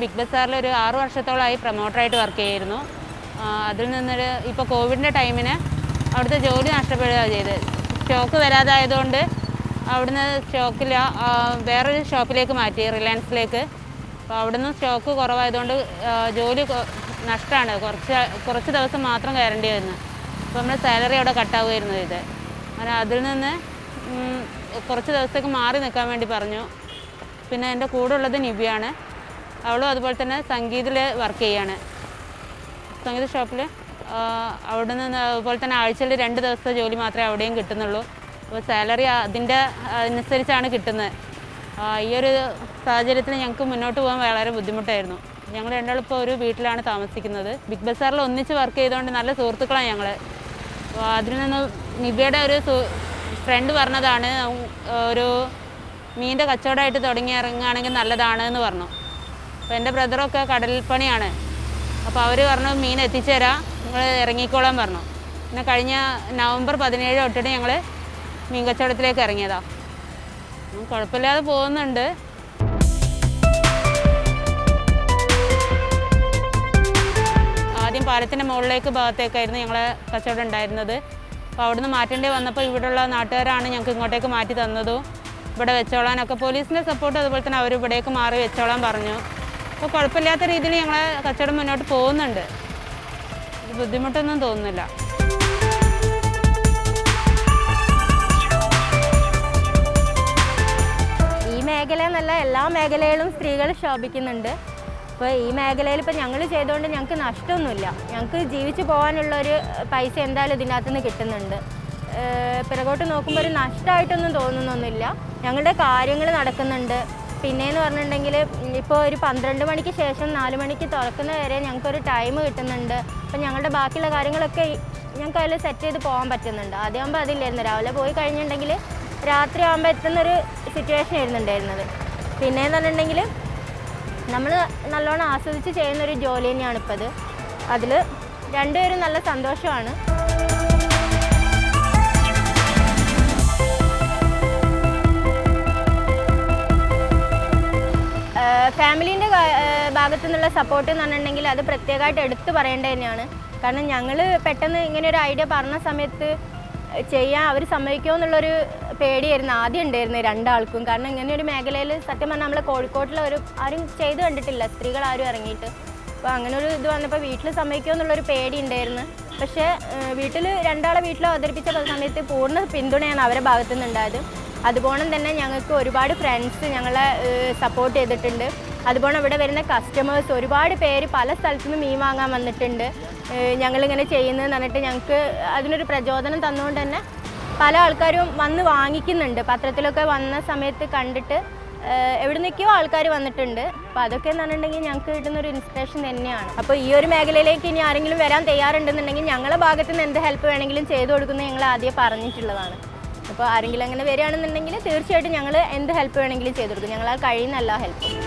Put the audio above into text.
Big ബസാറിൽ ഒരു ആറു വർഷത്തോളമായി പ്രൊമോട്ടറായിട്ട് വർക്ക് ചെയ്യുന്നു അതിൽ നിന്നൊരു ഇപ്പോൾ കോവിഡിന്റെ ടൈമിന് അവിടുത്തെ ജോലി നഷ്ടപ്പെടുകയാണ് ചെയ്തത് സ്റ്റോക്ക് വരാതായതുകൊണ്ട് അവിടുന്ന് സ്റ്റോക്കില്ല. വേറൊരു ഷോപ്പിലേക്ക് മാറ്റി റിലയൻസിലേക്ക്. അപ്പോൾ അവിടുന്ന് സ്റ്റോക്ക് കുറവായതുകൊണ്ട് ജോലി നഷ്ടമാണ്. കുറച്ച് കുറച്ച് ദിവസം മാത്രം കയറേണ്ടി വരുന്നു അപ്പോൾ നമ്മുടെ സാലറി അവിടെ കട്ടാവുമായിരുന്നു ഇത്. അങ്ങനെ അതിൽ നിന്ന് കുറച്ച് ദിവസത്തേക്ക് മാറി നിൽക്കാൻ വേണ്ടി പറഞ്ഞു. പിന്നെ എന്റെ കൂടെ ഉള്ളത് നിബിയാണ് അവളും അതുപോലെ തന്നെ സംഗീതിൽ വർക്ക് ചെയ്യാണ്. സംഗീത ഷോപ്പിൽ അവിടെ നിന്ന് അതുപോലെ തന്നെ ആഴ്ചയിൽ രണ്ട് ദിവസത്തെ ജോലി മാത്രമേ അവിടെയും കിട്ടുന്നുള്ളൂ. അപ്പോൾ സാലറി അതിന്റെ അനുസരിച്ചാണ് കിട്ടുന്നത്. ഈ ഒരു സാഹചര്യത്തിൽ ഞങ്ങൾക്ക് മുന്നോട്ട് പോകാൻ വളരെ ബുദ്ധിമുട്ടായിരുന്നു. ഞങ്ങൾ രണ്ടാളും ഇപ്പോൾ ഒരു വീട്ടിലാണ് താമസിക്കുന്നത്. ബിഗ് ബസാറിൽ ഒന്നിച്ച് വർക്ക് ചെയ്തുകൊണ്ട് നല്ല സുഹൃത്തുക്കളാണ് ഞങ്ങൾ അതിൽ നിന്ന് നിബിയുടെ ഒരു ഫ്രണ്ട് പറഞ്ഞതാണ് ഒരു മീന്റെ കച്ചവടമായിട്ട് തുടങ്ങി ഇറങ്ങുകയാണെങ്കിൽ നല്ലതാണ് എന്ന് പറഞ്ഞു. അപ്പോൾ എന്റെ ബ്രദറൊക്കെ കടൽ പണിയാണ്. അപ്പോൾ അവർ പറഞ്ഞു മീൻ എത്തിച്ചുതരാം നിങ്ങൾ ഇറങ്ങിക്കോളാൻ പറഞ്ഞു. പിന്നെ കഴിഞ്ഞ നവംബർ പതിനേഴ് തൊട്ടിട്ട് ഞങ്ങൾ മീൻ കച്ചവടത്തിലേക്ക് ഇറങ്ങിയതാണ് കുഴപ്പമില്ലാതെ പോകുന്നുണ്ട്. ആദ്യം പാലത്തിന്റെ മുകളിലേക്ക് ഭാഗത്തേക്കായിരുന്നു ഞങ്ങൾ കച്ചവടം ഉണ്ടായിരുന്നത്. അപ്പോൾ അവിടുന്ന് മാറ്റേണ്ടി വന്നപ്പോൾ ഇവിടെയുള്ള നാട്ടുകാരാണ് ഞങ്ങൾക്ക് ഇങ്ങോട്ടേക്ക് മാറ്റി തന്നതും. ഇവിടെ വെച്ചോളാനൊക്കെ പോലീസിന്റെ സപ്പോർട്ട് അതുപോലെ തന്നെ അവർ ഇവിടേക്ക് മാറി വെച്ചോളാൻ പറഞ്ഞു. അപ്പോൾ കുഴപ്പമില്ലാത്ത രീതിയിൽ ഞങ്ങൾ കച്ചവടം മുന്നോട്ട് പോകുന്നുണ്ട്. ബുദ്ധിമുട്ടൊന്നും തോന്നുന്നില്ല. ഈ മേഖല എന്നല്ല എല്ലാ മേഖലയിലും സ്ത്രീകൾ ശോഭിക്കുന്നുണ്ട്. അപ്പോൾ ഈ മേഖലയിൽ ഇപ്പോൾ ഞങ്ങൾ ചെയ്തുകൊണ്ട് ഞങ്ങൾക്ക് നഷ്ടമൊന്നുമില്ല. ഞങ്ങൾക്ക് ജീവിച്ച് പോകാനുള്ള ഒരു പൈസ എന്തായാലും ഇതിനകത്ത് നിന്ന് കിട്ടുന്നുണ്ട് പിറകോട്ട് നോക്കുമ്പോൾ ഒരു നഷ്ടമായിട്ടൊന്നും തോന്നുന്നൊന്നുമില്ല. ഞങ്ങളുടെ കാര്യങ്ങൾ നടക്കുന്നുണ്ട്. പിന്നെയെന്ന് പറഞ്ഞിട്ടുണ്ടെങ്കിൽ ഇപ്പോൾ ഒരു പന്ത്രണ്ട് മണിക്ക് ശേഷം നാല് മണിക്ക് തുറക്കുന്ന വരെ ഞങ്ങൾക്കൊരു ടൈം കിട്ടുന്നുണ്ട്. അപ്പം ഞങ്ങളുടെ ബാക്കിയുള്ള കാര്യങ്ങളൊക്കെ ഞങ്ങൾക്ക് അതിൽ സെറ്റ് ചെയ്ത് പോകാൻ പറ്റുന്നുണ്ട്. ആദ്യമാകുമ്പോൾ അതില്ലായിരുന്നു. രാവിലെ പോയി കഴിഞ്ഞിട്ടുണ്ടെങ്കിൽ രാത്രി ആകുമ്പോൾ എത്തുന്നൊരു സിറ്റുവേഷൻ ആയിരുന്നുണ്ടായിരുന്നത് പിന്നെയെന്ന് പറഞ്ഞിട്ടുണ്ടെങ്കിൽ നമ്മൾ നല്ലോണം ആസ്വദിച്ച് ചെയ്യുന്നൊരു ജോലി തന്നെയാണ് ഇപ്പോൾ അത് അതിൽ രണ്ടുപേരും നല്ല സന്തോഷമാണ്. ഭാഗത്തു നിന്നുള്ള സപ്പോർട്ട് എന്ന് പറഞ്ഞിട്ടുണ്ടെങ്കിൽ അത് പ്രത്യേകമായിട്ട് എടുത്തു പറയേണ്ടത് തന്നെയാണ്. കാരണം ഞങ്ങൾ പെട്ടെന്ന് ഇങ്ങനെ ഒരു ഐഡിയ പറഞ്ഞ സമയത്ത് ചെയ്യാൻ അവർ സമ്മതിക്കുമോ എന്നുള്ളൊരു പേടിയായിരുന്നു ആദ്യം ഉണ്ടായിരുന്നത് രണ്ടാൾക്കും. കാരണം ഇങ്ങനെ ഒരു മേഖലയിൽ സത്യം പറഞ്ഞാൽ നമ്മൾ കോഴിക്കോട്ടിലെ ഒരു ആരും ചെയ്ത് കണ്ടിട്ടില്ല. സ്ത്രീകൾ ആരും ഇറങ്ങിയിട്ട്. അപ്പോൾ അങ്ങനെ ഒരു ഇത് വന്നപ്പോൾ വീട്ടിൽ സമ്മതിക്കുമോ എന്നുള്ളൊരു പേടി ഉണ്ടായിരുന്നു. പക്ഷേ വീട്ടിൽ രണ്ടാളെ വീട്ടിൽ അവതരിപ്പിച്ച സമയത്ത് പൂർണ പിന്തുണയാണ് അവരുടെ ഭാഗത്തു നിന്നുണ്ടായത് അതുപോലെ തന്നെ ഞങ്ങൾക്ക് ഒരുപാട് ഫ്രണ്ട്സ് ഞങ്ങളെ സപ്പോർട്ട് ചെയ്തിട്ടുണ്ട്. അതുപോലെ ഇവിടെ വരുന്ന കസ്റ്റമേഴ്സ് ഒരുപാട് പേര് പല സ്ഥലത്തു നിന്ന് മീൻ വാങ്ങാൻ വന്നിട്ടുണ്ട്. ഞങ്ങളിങ്ങനെ ചെയ്യുന്നതെന്ന് പറഞ്ഞിട്ട് ഞങ്ങൾക്ക് അതിനൊരു പ്രചോദനം തന്നുകൊണ്ട് തന്നെ പല ആൾക്കാരും വന്ന് വാങ്ങിക്കുന്നുണ്ട്. പത്രത്തിലൊക്കെ വന്ന സമയത്ത് കണ്ടിട്ട് എവിടെ നിൽക്കോ ആൾക്കാർ വന്നിട്ടുണ്ട്. അപ്പോൾ അതൊക്കെ എന്ന് പറഞ്ഞിട്ടുണ്ടെങ്കിൽ ഞങ്ങൾക്ക് കിട്ടുന്ന ഒരു ഇൻസ്പിറേഷൻ തന്നെയാണ്. അപ്പോൾ ഈ ഒരു മേഖലയിലേക്ക് ഇനി ആരെങ്കിലും വരാൻ തയ്യാറുണ്ടെന്നുണ്ടെങ്കിൽ ഞങ്ങളുടെ ഭാഗത്തുനിന്ന് എന്ത് ഹെൽപ്പ് വേണമെങ്കിലും ചെയ്തു കൊടുക്കുന്നത് ഞങ്ങൾ ആദ്യം പറഞ്ഞിട്ടുള്ളതാണ്. അപ്പോൾ ആരെങ്കിലും അങ്ങനെ വരികയാണെന്നുണ്ടെങ്കിൽ തീർച്ചയായിട്ടും ഞങ്ങൾ എന്ത് ഹെൽപ്പ് വേണമെങ്കിലും ചെയ്തു കൊടുക്കും. ഞങ്ങളാൽ കഴിയുന്ന എല്ലാ ഹെൽപ്പും